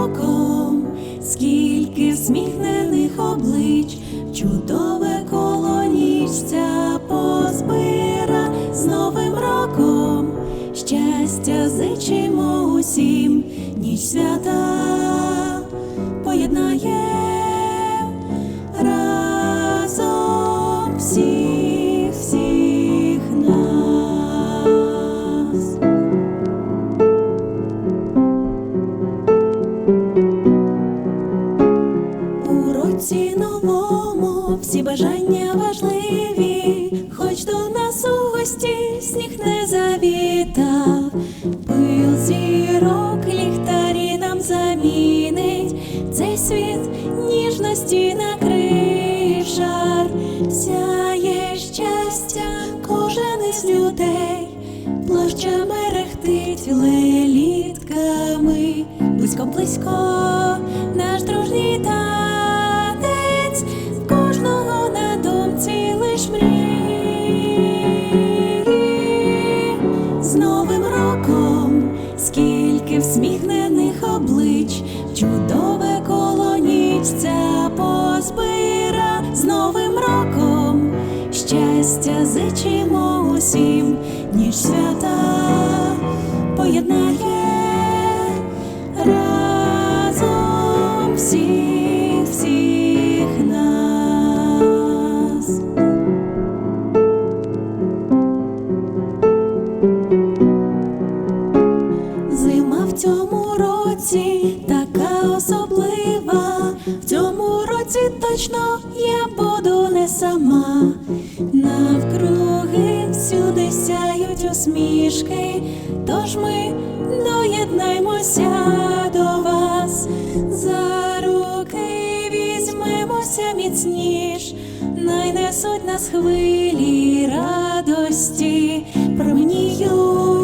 роком, скільки всміхнених облич, чудове коло ніжця позбира з новим роком, щастя зичимо усім, ніч свята поєднає. Всі бажання важливі, хоч до нас у гості сніг не завітав, пил зірок ліхтарі нам замінить, цей світ ніжності накрив шар, сяє щастя, кожен із людей, площа мерехтить лелітками, близько, близько скільки всміхнених облич, чудове колонічця ніч позбира. З Новим роком щастя зичимо усім, ніж свята поєднає точно я буду не сама. Навкруги всюди сяють усмішки, тож ми доєднаймося до вас. За руки візьмемося міцніш, найнесуть нас хвилі радості, променіють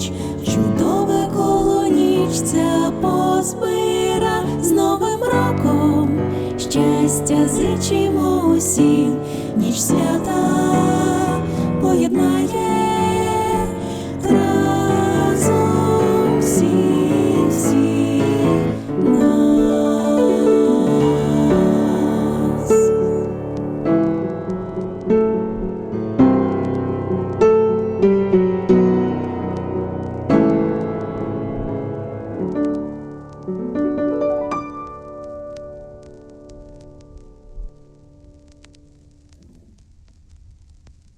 облич, чудове коло ніч ця позбира. З Новим роком щастя зичимо усім, ніч свята